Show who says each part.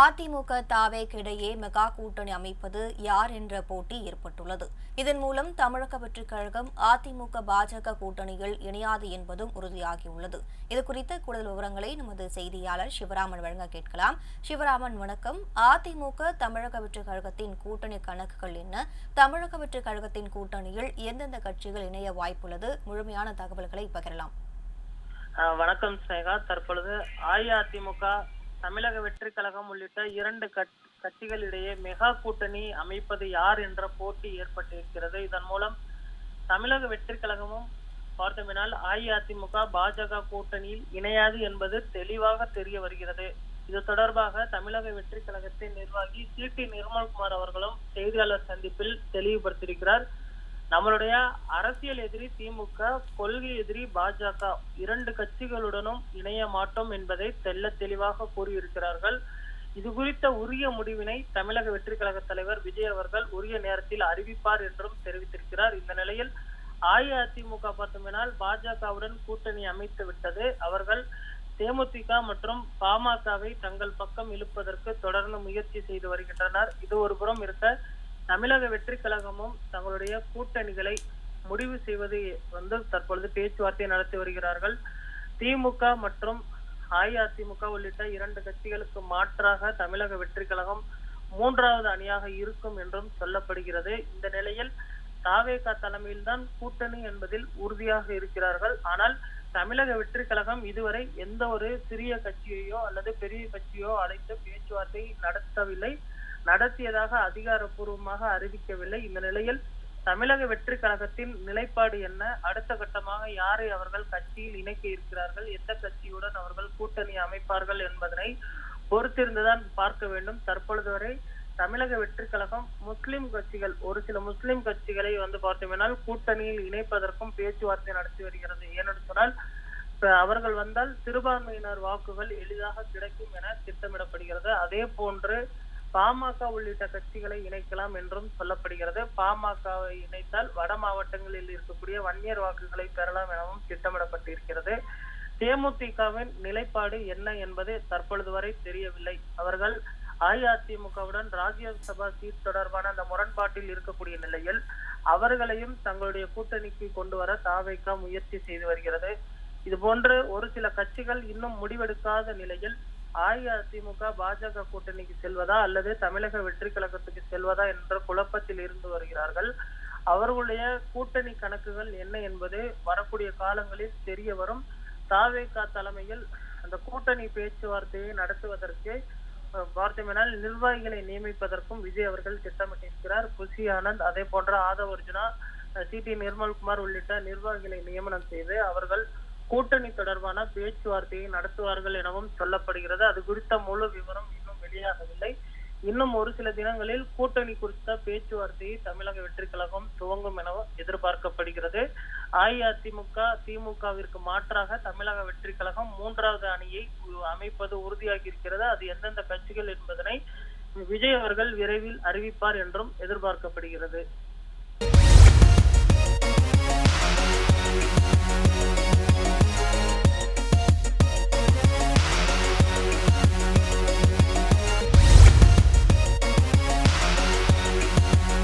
Speaker 1: அதிமுக தாவேக் இடையே மெகா கூட்டணி அமைப்பது யார் என்ற போட்டி ஏற்பட்டுள்ளது இதன் மூலம் தமிழக வெற்றிக் கழகம் அதிமுக பாஜக கூட்டணியில் இணையாது என்பதும் உறுதியாகியுள்ளது இதுகுறித்த கூடுதல் விவரங்களை நமது செய்தியாளர் சிவராமன் வழங்க கேட்கலாம் சிவராமன் வணக்கம் அதிமுக தமிழக வெற்றிக் கழகத்தின் கூட்டணி கணக்குகள் என்ன தமிழக வெற்றிக் கழகத்தின் கூட்டணியில் எந்தெந்த கட்சிகள் இணைய வாய்ப்புள்ளது முழுமையான தகவல்களை பகிரலாம்
Speaker 2: வணக்கம் ஸ்னேகா தற்பொழுது அஇஅதிமுக தமிழக வெற்றி கழகம் உள்ளிட்ட இரண்டு கட்சிகள் இடையே மெகா கூட்டணி அமைப்பது யார் என்ற போட்டி ஏற்பட்டிருக்கிறது இதன் மூலம் தமிழக வெற்றி கழகமும் பார்த்தோமினால் அஇஅதிமுக பாஜக கூட்டணியில் இணையாது என்பது தெளிவாக தெரிய வருகிறது இது தொடர்பாக தமிழக வெற்றி கழகத்தின் நிர்வாகி சி டி நிர்மல்குமார் அவர்களும் செய்தியாளர் சந்திப்பில் தெளிவுபடுத்தியிருக்கிறார் நம்மளுடைய அரசியல் எதிரி திமுக கொள்கை எதிரி பாஜக இரண்டு கட்சிகளுடனும் இணைய மாட்டோம் என்பதை தெல்ல தெளிவாக கூறியிருக்கிறார்கள் இது குறித்த உரிய முடிவினை தமிழக வெற்றி கழக தலைவர் விஜய் அவர்கள் உரிய நேரத்தில் அறிவிப்பார் என்றும் தெரிவித்திருக்கிறார் இந்த நிலையில் அஇஅதிமுக பார்த்தோம்னால் பாஜகவுடன் கூட்டணி அமைத்து விட்டது அவர்கள் தேமுதிக மற்றும் பாமகவை தங்கள் பக்கம் இழுப்பதற்கு தொடர்ந்து முயற்சி செய்து வருகின்றனர் இது ஒரு புறம் இருக்க தமிழக வெற்றி கழகமும் தங்களுடைய கூட்டணிகளை முடிவு செய்வது வந்து தற்பொழுது பேச்சுவார்த்தை நடத்தி வருகிறார்கள் திமுக மற்றும் அஇஅதிமுக உள்ளிட்ட இரண்டு கட்சிகளுக்கு மாற்றாக தமிழக வெற்றி கழகம் மூன்றாவது அணியாக இருக்கும் என்றும் சொல்லப்படுகிறது இந்த நிலையில் தாவேகா தலைமையில்தான் கூட்டணி என்பதில் உறுதியாக இருக்கிறார்கள் ஆனால் தமிழக வெற்றி கழகம் இதுவரை எந்த ஒரு சிறிய கட்சியையோ அல்லது பெரிய கட்சியோ அழைத்து பேச்சுவார்த்தை நடத்தவில்லை நடத்தியதாக அதிகாரப்பூர்வமாக அறிவிக்கவில்லை இந்த நிலையில் தமிழக வெற்றி கழகத்தின் நிலைப்பாடு என்ன அடுத்த கட்டமாக யாரை அவர்கள் கட்சியில் இணைக்க இருக்கிறார்கள் எந்த கட்சியுடன் அவர்கள் கூட்டணி அமைப்பார்கள் என்பதனை பொறுத்திருந்துதான் பார்க்க வேண்டும் தற்பொழுது வரை தமிழக வெற்றி கழகம் முஸ்லிம் கட்சிகள் ஒரு சில முஸ்லிம் கட்சிகளை வந்து பார்த்தோம்னால் கூட்டணியில் இணைப்பதற்கும் பேச்சுவார்த்தை நடத்தி வருகிறது ஏனென்று சொன்னால் அவர்கள் வந்தால் சிறுபான்மையினர் வாக்குகள் எளிதாக கிடைக்கும் என திட்டமிடப்படுகிறது அதே போன்று பாமக உள்ளிட்ட கட்சிகளை இணைக்கலாம் என்றும் சொல்லப்படுகிறது பாமகவை இணைத்தால் வட மாவட்டங்களில் இருக்கக்கூடிய வன்னியர் வாக்குகளை பெறலாம் எனவும் திட்டமிடப்பட்டிருக்கிறது தேமுதிகவின் நிலைப்பாடு என்ன என்பது தற்பொழுது வரை தெரியவில்லை அவர்கள் அஇஅதிமுகவுடன் ராஜ்யசபா சீட் தொடர்பான அந்த முரண்பாட்டில் இருக்கக்கூடிய நிலையில் அவர்களையும் தங்களுடைய கூட்டணிக்கு கொண்டு வர தாவைக்கா முயற்சி செய்து வருகிறது இது போன்று ஒரு சில கட்சிகள் இன்னும் முடிவெடுக்காத நிலையில் அஇஅதிமுக பாஜக கூட்டணிக்கு செல்வதா அல்லது தமிழக வெற்றி கழகத்துக்கு செல்வதா என்ற குழப்பத்தில் இருந்து வருகிறார்கள் அவர்களுடைய கூட்டணி கணக்குகள் என்ன என்பது வரக்கூடிய காலங்களில் தெரிய வரும் தாவேகா தலைமையில் அந்த கூட்டணி பேச்சுவார்த்தையை நடத்துவதற்கு பார்த்தோம்னால் நிர்வாகிகளை நியமிப்பதற்கும் விஜய் அவர்கள் திட்டமிட்டிருக்கிறார் குஷி ஆனந்த் அதே போன்ற ஆதவ் அர்ஜுனா சி டி நிர்மல்குமார் உள்ளிட்ட நிர்வாகிகளை நியமனம் செய்து அவர்கள் கூட்டணி தொடர்பான பேச்சுவார்த்தையை நடத்துவார்கள் எனவும் சொல்லப்படுகிறது அது குறித்த முழு விவரம் இன்னும் வெளியாகவில்லை இன்னும் ஒரு சில தினங்களில் கூட்டணி குறித்த பேச்சுவார்த்தையை தமிழக வெற்றி கழகம் துவங்கும் எனவும் எதிர்பார்க்கப்படுகிறது அஇஅதிமுக திமுகவிற்கு மாற்றாக தமிழக வெற்றி கழகம் மூன்றாவது அணியை அமைப்பது உறுதியாகி இருக்கிறது அது எந்தெந்த கட்சிகள் என்பதனை விஜய் அவர்கள் விரைவில் அறிவிப்பார் என்றும் எதிர்பார்க்கப்படுகிறது